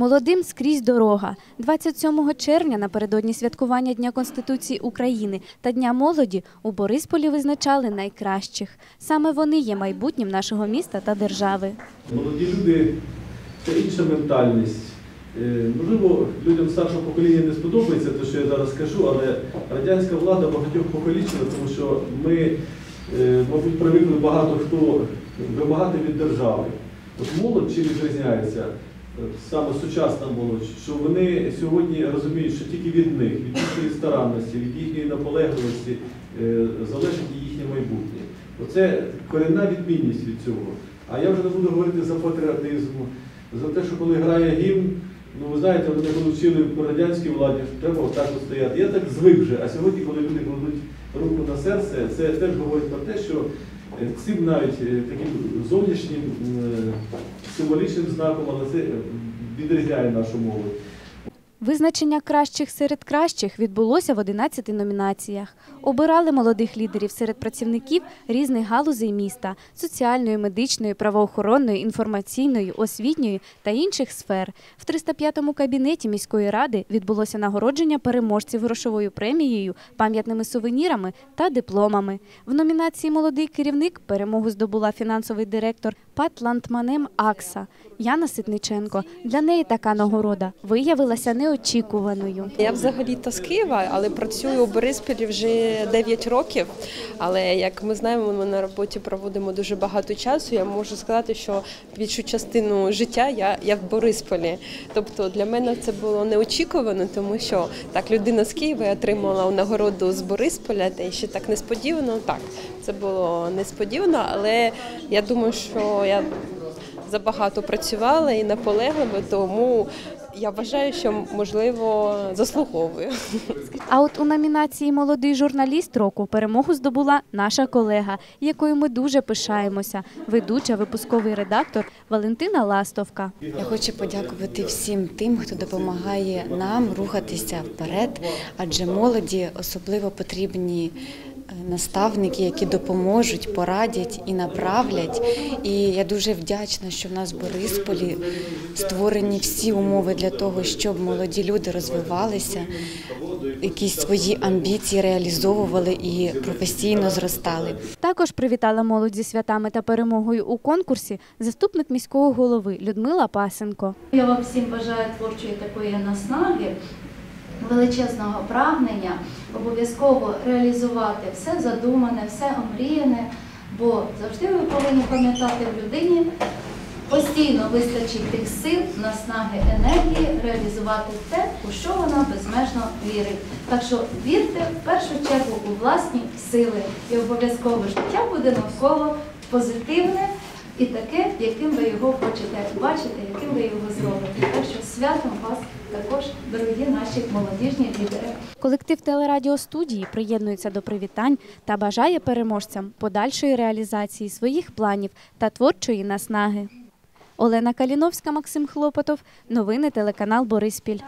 Молодим скрізь дорога. 27 червня напередодні святкування Дня Конституції України та Дня молоді у Борисполі визначали найкращих. Саме вони є майбутнім нашого міста та держави. Молоді люди це інша ментальність. Е, Можливо, людям старшого покоління не сподобається те, що я зараз скажу, але радянська влада багатьох покалічила, тому що ми, е, мабуть, привикли багато хто вимагати від держави. От молодь чим відрізняється, саме сучасна молодь, що вони сьогодні розуміють, що тільки від них, від їхньої старанності, від їхньої наполегливості е, залежить їхнє майбутнє. Оце корінна відмінність від цього. А я вже не буду говорити за патріотизм, за те, що коли грає гімн, ну ви знаєте, вони коли вчили по радянській владі, що треба отак от стояти. Я так звик вже, а сьогодні, коли люди кладуть руку на серце, це теж говорить про те, що цим навіть е, таким зовнішнім е, символічним знаком, але це е, відрізняє нашу молодь. Визначення кращих серед кращих відбулося в 11 номінаціях. Обирали молодих лідерів серед працівників різних галузей міста соціальної, медичної, правоохоронної, інформаційної, освітньої та інших сфер. В 305-му кабінеті міської ради відбулося нагородження переможців грошовою премією, пам'ятними сувенірами та дипломами. В номінації Молодий керівник перемогу здобула фінансовий директор ПАТ «Ландманем» Акса Яна Ситниченко. Для неї така нагорода виявилася неочікуваною. Я взагалі-то з Києва, але працюю у Бориспілі вже 9 років. Але як ми знаємо, ми на роботі проводимо дуже багато часу. Я можу сказати, що більшу частину життя я, я в Борисполі. Тобто для мене це було неочікувано, тому що так людина з Києва отримала нагороду з Борисполя, та ще так несподівано. Так, це було несподівано, але я думаю, що я забагато працювала і наполегливо, тому я вважаю, що можливо заслуговую. А от у номінації Молодий журналіст року перемогу здобула наша колега, якою ми дуже пишаємося. Ведуча, випусковий редактор Валентина Ластовка. Я хочу подякувати всім тим, хто допомагає нам рухатися вперед, адже молоді особливо потрібні наставники, які допоможуть, порадять і направлять. І я дуже вдячна, що в нас в Борисполі створені всі умови для того, щоб молоді люди розвивалися, якісь свої амбіції реалізовували і професійно зростали. Також привітала молодь зі святами та перемогою у конкурсі заступник міського голови Людмила Пасенко. Я вам всім бажаю творчої такої наснаги, величезного прагнення, обов'язково реалізувати все задумане, все омріяне, бо завжди ви повинні пам'ятати в людині. Постійно вистачить тих сил, наснаги, енергії реалізувати те, у що вона безмежно вірить. Так що вірте в першу чергу у власні сили, і обов'язково життя буде навколо позитивне і таке, яким ви його хочете бачити, яким ви його зробите. Святом вас також, дорогі наші молодіжні лідери. Колектив телерадіостудії приєднується до привітань та бажає переможцям подальшої реалізації своїх планів та творчої наснаги. Олена Каліновська, Максим Хлопотов. Новини телеканал Бориспіль.